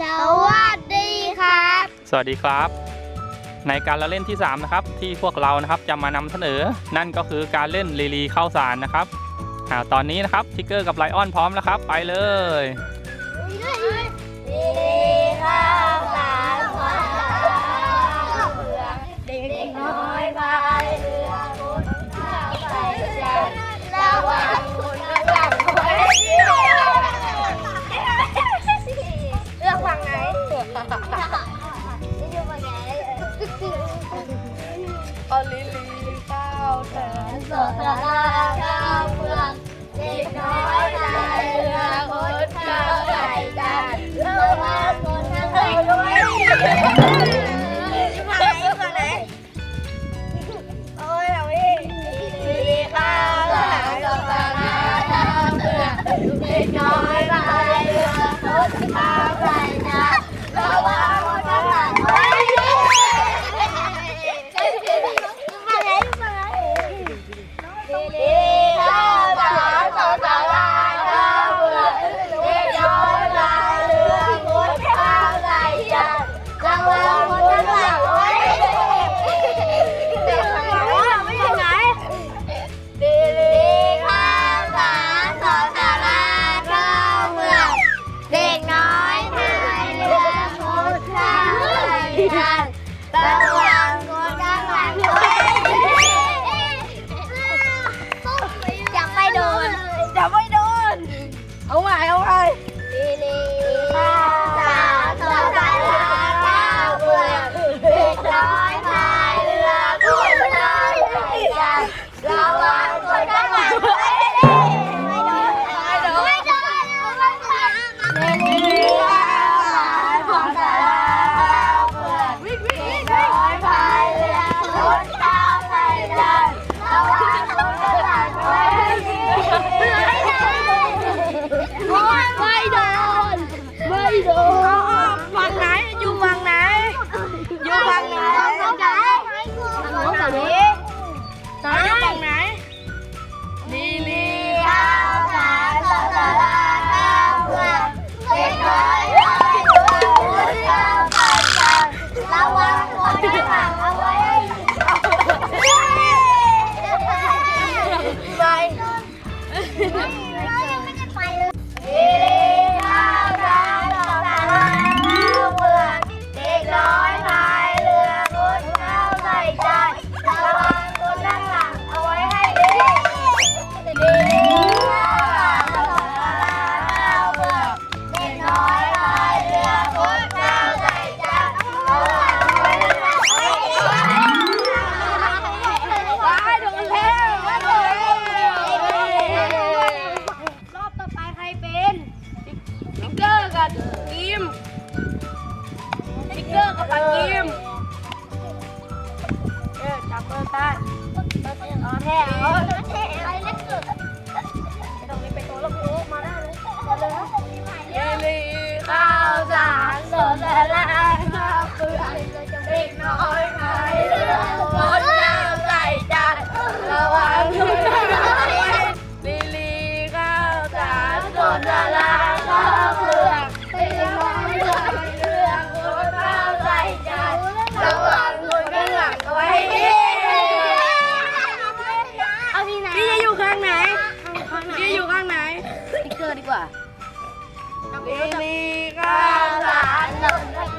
สวัสดีครับ สวัสดีครับ ในการละเล่นที่ 3 นะครับ ที่พวกเรานะครับจะมานำเสนอ นั่นก็คือการเล่นลีลีเข้าสารนะครับอ่าตอนนี้นะครับทิกเกอร์กับไลออนพร้อมแล้วครับ ไปเลยลีลีเข้า ハハハ。 การตะวั Oreo, Oreo, Oreo. ดีกว่า มีมีข้าวสารหล่น